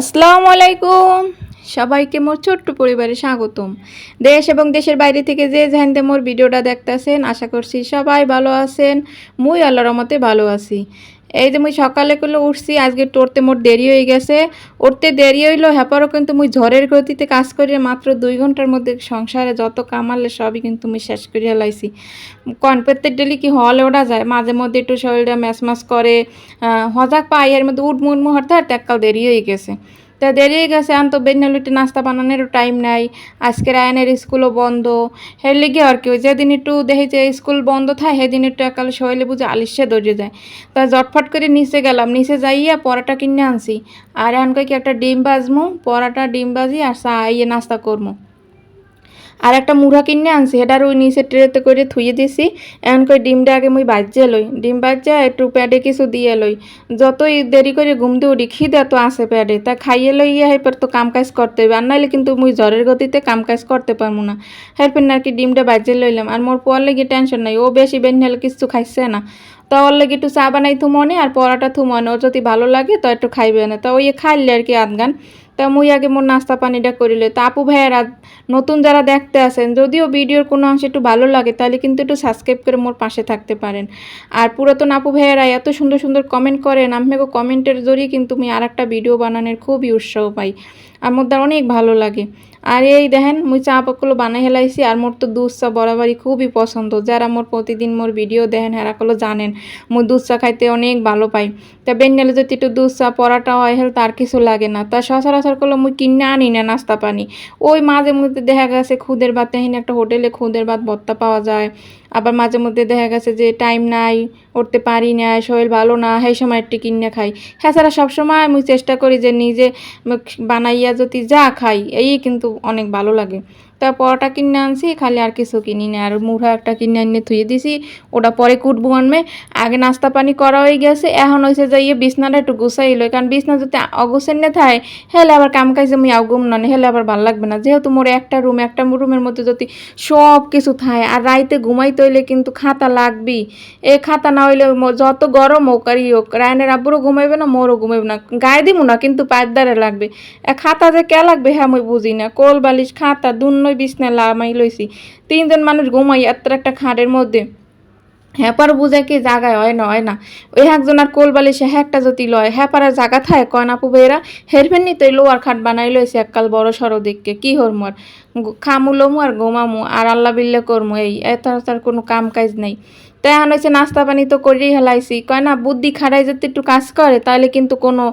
আসসালামু আলাইকুম। সবাইকে মোর ছোট্ট পরিবারে স্বাগতম। দেশ এবং দেশের বাইরে থেকে যে জাহিনতে মোর ভিডিওটা দেখতেছেন, আশা করছি সবাই ভালো আছেন। মুই আল্লাহর রহমতে ভালো আছি। এই যে মুই সকালে করলে উঠছি, আজকে টরতে মোট দেরি হয়ে গেছে। উঠতে দেরি হইল হ্যাপারও কিন্তু মুই ঝড়ের গতিতে কাজ করি মাত্র দুই ঘণ্টার মধ্যে সংসারে যত কামালে সবই কিন্তু মুই শেষ করিয়া লাইছি। কন, প্রত্যেক ডেলি কি হলে ওঠা যায়? মাঝে মধ্যে একটু শরীরটা ম্যাচ ম্যাচ করে হজাক পাই, এর মধ্যে উঠ মুহূর্তে হাঁটতে এককাল দেরি হয়ে গেছে। তা দেরি হয়ে গেছে আন তো বেনলুটি নাস্তা বানানোরও টাইম নাই। আজকে রায়নের স্কুলও বন্ধ। হের লিগে আর কি যেদিন একটু দেখি যে স্কুল বন্ধ থাকে, সেদিন একটু একাল শৈলে বুঝে আলিশে দৌড়ে যায়। তা জটফট করে নিচে গেলাম, নিচে যাইয়া পরাটা কিনে আনছি। আর এখন কি একটা ডিম বাজমু, পরাটা, ডিম বাজি আর চা ইয়ে নাস্তা করমু। আর একটা মুড়া কিনে আনছি এটার ওই নিচে ট্রেতে করে থুয়ে দিছি। এখন কই ডিমটা আগে মুই বাজ্যে লই। ডিম বাজ্যা একটু প্যাডে কিছু দিয়ে লই। যতই দেরি করে ঘুম দিয়ে উঠি, খিদে তো আসে প্যাডে তা খাইয়ে লই ইয়ে লইয়া হেরপর তো কাম কাজ করতে হবে আর নাইলে কিন্তু মুই জ্বরের গতিতে কাম কাজ করতে পারব না। হেরপর আর কি ডিমটা বাজ্যে লইলাম। আর মোর পোয়ার লেগে টেনশন নাই, ও বেশি বেনহেলে কিছু খাইছে না। তা ওর লেগে একটু চা বানাই থুমনে, আর পরাটা থুমনে। ওর যদি ভালো লাগে তো একটু খাইবে না। তা ওই খাইলে আর কি আধগান। তা মুই আগে মোর নাস্তা পানিটা করিলে। তা আপু ভাইয়েরা, নতুন যারা দেখতে আসেন যদিও ভিডিওর কোনো অংশ একটু ভালো লাগে, তাহলে কিন্তু একটু সাবস্ক্রাইব করে মোর পাশে থাকতে পারেন। আর পুরাতন আপু ভাইয়েরা, এত সুন্দর সুন্দর কমেন্ট করেন আপনাকে কমেন্টের জরিয়ে কিন্তু আমি আর একটা ভিডিও বানানোর খুবই উৎসাহ পাই, আর মোর অনেক ভালো লাগে। আর এই দেখেন, মুই চা পাকগুলো বানাই হেলাইছি আর মোর তো দুধ চা বরাবরই খুবই পছন্দ। যারা মোর প্রতিদিন মোর ভিডিও দেখেন হেরাগুলো জানেন, মুই দুধ চা খাইতে অনেক ভালো পাই। তা বেন্যালে যদি একটু চা, পরাটা হয় হেল তার কিছু লাগে না। তা সচরাচর করলে মুই কিনে আনি না নাস্তা পানি। ওই মাঝে মধ্যে দেখা গেছে খুদের ভাত একটা হোটেলে খুদের ভাত ভত্তা পাওয়া যায়। আবার মাঝে মধ্যে দেখা গেছে যে টাইম নাই, উঠতে পারি না, শরীর ভালো না, সেই সময় একটু কিনে খাই। হ্যাঁ ছাড়া সবসময় আমি চেষ্টা করি যে নিজে বানাইয়া যদি যা খাই, এই কিন্তু অনেক ভালো লাগে। তা পরোটা কিনে আনছি, খালি আর কিছু কিনি না। আর মুড়া একটা কিনে আনিয়ে থুয়ে দিছি, ওটা পরে কুটবো আনবে আগে নাস্তা পানি করা হয়ে গেছে, এখন হয়েছে যে ইয়ে বিছনাটা একটু গুছাই লই। কারণ বিছনা যদি অগুছেন না থাকে, হেলে আবার কাম কাজে আমি আগুম না হেলে আবার ভালো লাগবে না। যেহেতু মোর একটা রুম একটা রুমের মধ্যে যদি সব কিছু থাকে, আর রাইতে ঘুমাইতে হইলে কিন্তু খাতা লাগবেই। এ খাতা না হইলে যত গরম হোক আর হোক, রায়নের আব্বুরও ঘুমাইবে না, মোরও ঘুমাইবে না। গায়ে দিব না, কিন্তু পায়দারে লাগবে। এ খাতা যে কে লাগবে হ্যাঁ আমি বুঝি না। কোল বালিশ, খাতা দুন্নই বিছনা লামাই লইছি। তিনজন মানুষ ঘুমাই এত একটা খাটের মধ্যে। হ্যাপার বুঝে কি জাগায়, হয় না হয় না। ওই একজন আর কোল বালিশে হ্যাকটা যদি লয় হ্যাপার জাগা থায়? কয় না পুবেরা হেরফেন নি তো লোয়ার খাট বানাই লইছে এককাল বড় সড়ো দেখকে কি হর আর? খামু লমু আর গোমামু, আর আল্লাহ বিল্লা করমু, এই, এত তার কোনো কাম কাজ নাই। তো এখন হচ্ছে নাস্তা পানি তো করেই হেলাইছি। কয় না, বুদ্ধি খাড়াই যদি একটু কাজ করে, তাহলে কিন্তু কোনো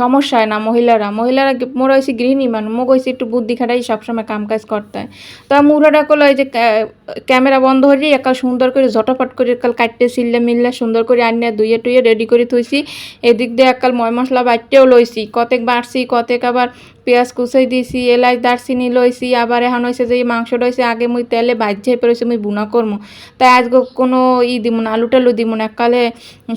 সমস্যা হয় না মহিলারা। মহিলারা মোরা হয়েছে গৃহিণী মানুষ মোক হয়েছে একটু বুদ্ধি খাটাই সবসময় কাম কাজ করতে হয়। তা মুরাটা করল এই যে ক্যামেরা বন্ধ হয়ে একাল সুন্দর করে ঝটাফট করে একাল কাটতে, সিললে মিললে সুন্দর করে আনিয়ে ধুয়ে টুয়ে রেডি করে থুইছি। এদিক দিয়ে একাল ময় মশলা বাইটেও লইছি। কতেক বাড়ছি, কতেক আবার পেঁয়াজ কুচাই দিছি, এলাচ দারচিনি লইছি, আবার এখন হয়েছে যে মাংসটা হয়েছে আগে মুই তেলে বাজ্যে পেরেছি মুই বুনা করমু। তাই আজকে কোনো ই দিব না, আলু টালু দিব না একালে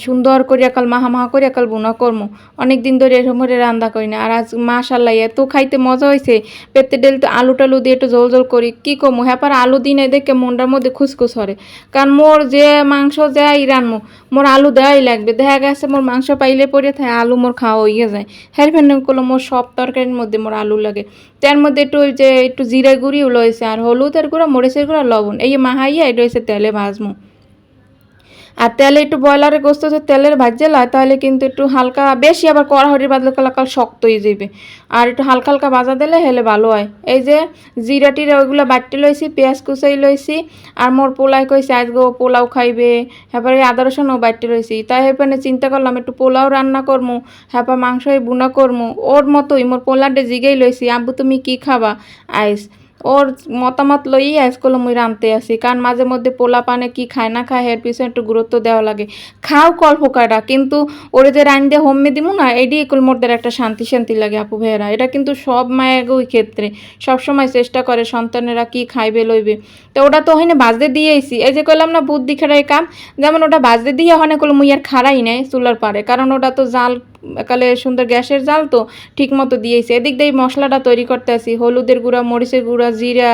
সুন্দর করে একাল মাহা মাহা করে একাল বুনা করমু। অনেক দিন ধরে এরকম করে রান্না করি না, আর আজ মাশাল্লাহ এত খাইতে মজা হয়েছে পেতে ডেল তো আলু টালু দিয়ে একটু জল জল করি, কি কমু হ্যাঁ আলু দিনে দেখে মনটার মধ্যে খুসখুস হরে কারণ মোর যে মাংস যাই রানমু মোর আলু দেওয়াই লাগবে। দেখা গেছে মোর মাংস পাইলে পরে থাকে আলু মোর খাওয়া হয়ে যায়। হের ফেন করল মোর সব তরকারির মধ্যে মোর আলু লাগে। তার মধ্যে একটু ওই যে একটু জিরা গুঁড়িও লয়েছে আর হলুদের গুঁড়া, মরিচের গুঁড়া লবণ। এই মাহাইয়া এটা হয়েছে তেলে ভাজমু। আর তেলে একটু ব্রয়লারের গোস্ত যদি তেলের ভাজে লয়, তাহলে কিন্তু একটু হালকা, বেশি আবার কড়াহড়ি বাদলে কালাকাল শক্ত হয়ে যাবে আর একটু হালকা হালকা ভাজা দিলে হেলে ভালো হয়। এই যে জিরা ওইগুলো বাটতে লইছি, পেঁয়াজ কুচাই লইছি, আর মোর পোলাই কইছে আজকে ও পোলাও খাইবে। হ্যাঁ আদা রসুনও বাটতে লইছি। তাই হেপানে চিন্তা করলাম, একটু পোলাও রান্না করমু হ্যাপা মাংসই বুনা করমু। ওর মতোই মোর পোলাডে জিগেই লইছি আব্বু তুমি কি খাবা? আইস। ওর মতামত লই আজকাল মুই রানতে আসি। কারণ মাঝে মধ্যে পোলা পানে কি খায় না খায় এর পিছনে একটু গুরুত্ব দেওয়া লাগে। খাও কল্প কাটা কিন্তু ওরে যে রান দিয়ে হোমে দিমু না এটি একুল মোরদের একটা শান্তি শান্তি লাগে আপু ভাইয়েরা। এটা কিন্তু সব মায়ের ওই ক্ষেত্রে। সবসময় চেষ্টা করে সন্তানেরা কি খাইবে, লইবে। তো ওটা তো ওখানে বাজতে দিয়েছি এই যে কইলাম না, বুদ্ধি খেড়াই কাম, যেমন ওটা বাজতে দিয়ে ওখানে করল মুই আর খাড়াই নাই চুলার পারে কারণ ওটা তো জাল একালে সুন্দর গ্যাসের জাল তো ঠিক মতো দিয়েছি। এদিক দিয়ে মশলাটা তৈরি করতে আসি হলুদের গুঁড়া, মরিচের গুঁড়া, জিরা,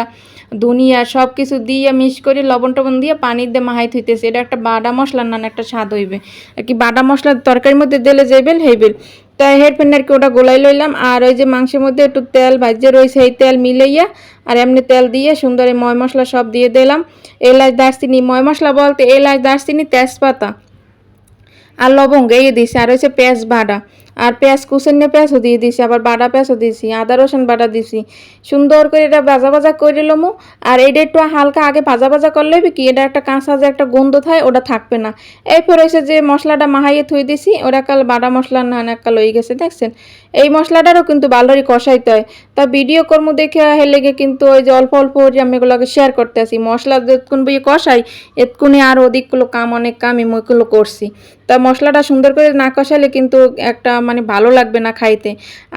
ধনিয়া সব কিছু দিয়ে মিক্স করে লবণ টবণ দিয়ে পানি দিয়ে মাহাই থইতেছে। এটা একটা বাটা মশলার নান একটা স্বাদ হইবে। আর কি বাটা মশলা তরকারির মধ্যে দিলে যাইবেল হেইবেল তাই আর কি ওটা গোলাই লইলাম আর ওই যে মাংসের মধ্যে একটু তেল ভাজ্যে রয়েছে এই তেল মিলাইয়া আর এমনি তেল দিয়ে সুন্দর ময় মশলা সব দিয়ে দিলাম। এলাচ, দারচিনি, ময় মশলা বলতে এলাচ, দারচিনি, তেজপাতা। আর লবঙ্গ, এই দিছি, আর হচ্ছে পেঁয়াজ বাটা। আর পেঁয়াজ কুচেন পেঁয়াজও দিয়ে দিছি, আবার বাটা পেঁয়াজও দিছি, আদা রসুন বাটা দিছি। সুন্দর করে এটা ভাজা ভাজা করে লমু, আর এটা একটু হালকা আগে ভাজা ভাজা করলে কি, এটা একটা কাঁচা যে একটা গন্ধ থাকে, ওটা থাকবে না। এরপর হয়েছে যে মশলাটা মাহাইয়ে থুই দিছি ওরা কাল বাটা মশলা না কাল হয়ে গেছে, দেখছেন? এই মশলাটারও কিন্তু ভালোই কষাইতে হয়। তা ভিডিও কর্ম দেখে হেলেগে কিন্তু ওই যে অল্প অল্প যে আমি এগুলোকে শেয়ার করতে আসি মশলা যতক্ষণ বই কষাই, এতক্ষণে আর অধিকগুলো কাম, অনেক কাম আমি ওইগুলো করছি। তা মশলাটা সুন্দর করে না কষালে কিন্তু একটা মানে ভালো লাগবে না খাইতে।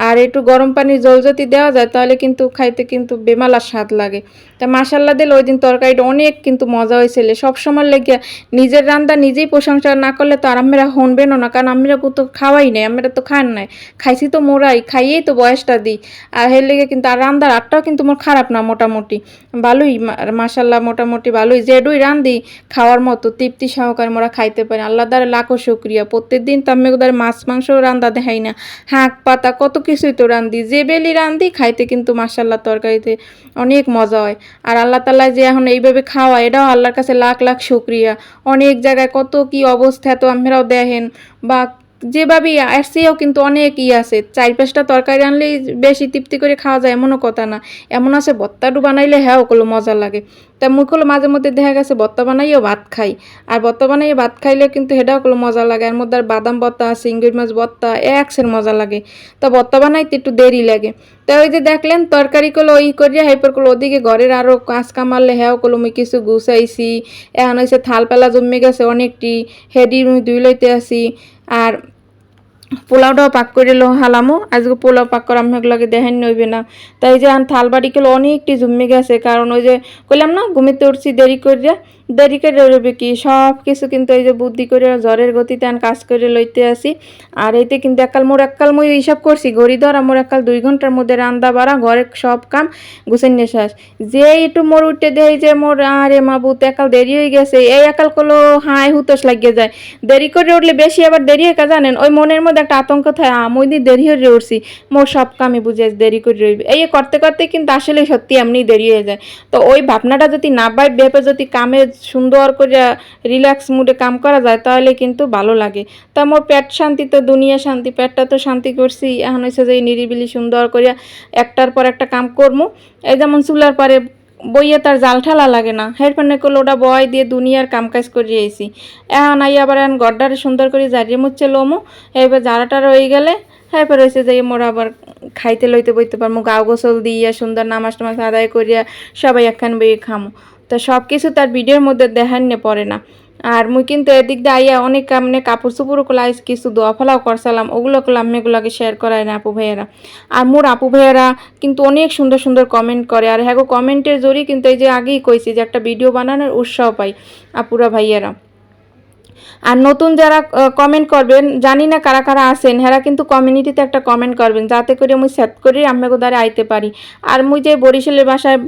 আর একটু গরম পানির জল যদি দেওয়া যায়, তাহলে কিন্তু খাইতে কিন্তু বেমালার স্বাদ লাগে। তা মাসাল্লা দিলে ওই দিন তরকারিটা অনেক কিন্তু মজা হয়েছিল। সবসময় লেগে নিজের রান্না নিজেই প্রশংসা না করলে তো আর আমরা হনবেনও না। কারণ আমরা তো খাওয়াই নাই আমরা তো খান নাই। খাইছি তো মোরাই, খাইয়েই তো বয়সটা দিই। আর হের লেগে কিন্তু আর রান্নার আটটাও কিন্তু মোর খারাপ না মোটামুটি। ভালোই মাসাল্লাহ মোটামুটি ভালোই। যেডুই রান্ধি খাওয়ার মতো তৃপ্তি সহকারে মোরা খাইতে পারি। আল্লাহ দ্বারা লাখো শুক্রিয়া। প্রত্যেক দিন ওদের মাছ, মাংস রান্দা দেখাই না। হাঁক, পাতা, কত কিছুই তো রান্ধি। যে বেলি রান্ধি, খাইতে কিন্তু মাসাল্লাহ তরকারিতে অনেক মজা হয়। আর আল্লাহ তাল্লাহ যে এখন এইভাবে খাওয়া এটাও আল্লাহর কাছে লাখ লাখ শুক্রিয়া। অনেক জায়গায় কত কি অবস্থা তো আমরাও দেখেন। বা যেভাবেই যেভাবে আসছেও কিন্তু অনেক ই আছে। চার পাঁচটা তরকারি আনলেই বেশি তৃপ্তি করে খাওয়া যায়, এমনও কথা না। এমন আছে ভত্তাটু বানাইলে হ্যাঁ ওগুলো মজা লাগে। তা মুখগুলো মাঝে মধ্যে দেখা গেছে ভত্তা বানাইও ভাত খাই। আর ভত্তা বানাইয়ে ভাত খাইলে কিন্তু সেটাও ওগুলো মজা লাগে। এর মধ্যে আর বাদাম ভত্তা চিংড়ি মাছ ভত্তা একসের মজা লাগে। তা ভত্তা বানাইতে একটু দেরি লাগে। তা ওই যে দেখলেন তরকারিগুলো ওই করিয়া হাইপারগুলো ওদিকে ঘরের আরও কাজ কামারলে হ্যাঁ ওগুলো মুই কিছু গুছাইছি। এখন হয়েছে থাল পেলা জমে গেছে অনেকটি, হেডি মুই দুই লইতে আসি। আর পোলাওটাও পাক করে লো হালামো। আজকে পোলাও পাক করা আমি লগে দেখেন নইবে না। তাই যে আন থাল বাড়ি গুলো অনেকটি জমে গেছে, কারণ ওই যে কইলাম না, ঘুমিতে উঠছি, দেরি করে দেরি করে কি? সব কিছু কিন্তু এই যে বুদ্ধি করে জ্বরের গতিতে আন কাজ করে লইতে আসি। আর এতে কিন্তু একাল মোর একাল মই হিসাব করছি, ঘড়ি ধরা মোর একাল দুই ঘণ্টার মধ্যে রান্দা বাড়া ঘরের সব কাম গুছাই নিয়ে শেষ। যে একটু মোর উঠতে দেয় যে মোর, আরে মাবুত, একাল দেরি হয়ে গেছে, এই একাল কলো হাই হুতস লাগিয়ে যায়। দেরি করে উঠলে বেশি আবার দেরি হয়ে জানেন? ওই মনের মধ্যে একটা আতঙ্ক থাকে আমি দিন দেরি হয়ে উঠছি, মোর সব কামে বুঝে দেরি করে রইবে। এই করতে করতে কিন্তু আসলে সত্যি এমনি দেরি হয়ে যায়। তো ওই ভাবনাটা যদি না পাই, ভেবে যদি কামে সুন্দর করে রিল্যাক্স মুডে কাম করা যায়, তাহলে কিন্তু ভালো লাগে। তা মোর পেট শান্তি তো, দুনিয়া শান্তি, পেটটা তো শান্তি করছি। এখন হয়েছে যে নিরিবিলি সুন্দর করে একটার পর একটা কাম করব এই যেমন চুলার পারে বইয়ে তার জাল ঠালা লাগে না হেডফোনে করলে ওটা বয় দিয়ে দুনিয়ার কাম কাজ করে আইছি। এখন আই আবার এখন গড্ডারে সুন্দর করে জারিয়ে মুচ্ছে লোমো। এবার জারাটা রয়ে গেলে এরপর হয়েছে যে মোর আবার খাইতে লইতে বইতে পারব গাও গোসল দিয়া সুন্দর নামাজ টামাজ আদায় করিয়া সবাই একখান বইয়ে খামো। তো সব কিছু তার ভিডিওর মধ্যে দেখান নিয়ে পড়ে না। আর মুই কিন্তু এদিক দিয়ে আইয়া অনেক কামনে কাপড় চুপড় কোলাই কিছু দোয়া ফেলাও করছিলাম, ওগুলো করলাম মেয়েগুলোকে শেয়ার করায় না আপু ভাইয়েরা। আর মোর আপু ভাইয়েরা কিন্তু অনেক সুন্দর সুন্দর কমেন্ট করে, আর হ্যাঁ কমেন্টের জোরেই কিন্তু এই যে আগেই কইছি যে একটা ভিডিও বানানোর উৎসাহ পাই আপুরা ভাইয়েরা। আর নতুন যারা কমেন্ট করবেন, জানি না কারা কারা আসেন হেরা কিন্তু কমিউনিটিতে একটা কমেন্ট করবেন, যাতে করে মুই সেট করে আমাকে দ্বারা আইতে পারি। আর মুই যে বরিশালের বাসায়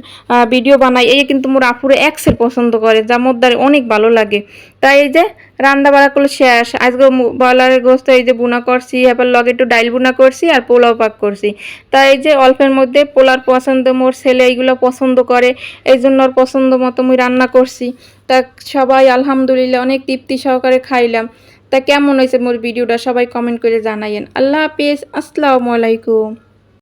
ভিডিও বানাই, এই কিন্তু মোর আপুরে এক্সেল পছন্দ করে, যা মোর দ্বারা অনেক ভালো লাগে। তাই এই যে রান্না বাড়া করলে শেষ। আজকে ব্রয়লারের গোস্ত এই যে বুনা করছি, এবার লগে একটু ডাইল বুনা করছি আর পোলাও পাক করছি। তাই এই যে অল্পের মধ্যে পোলার পছন্দ, মোর ছেলে এইগুলো পছন্দ করে এই জন্য ওর পছন্দ মতো মুই রান্না করছি। তা সবাই আলহামদুলিল্লাহ অনেক তৃপ্তি সহকারে খাইলাম। তা কেমন হয়েছে মোর ভিডিওটা সবাই কমেন্ট করে জানাইয়েন। আল্লাহ হাফিজ, আসসালামু আলাইকুম।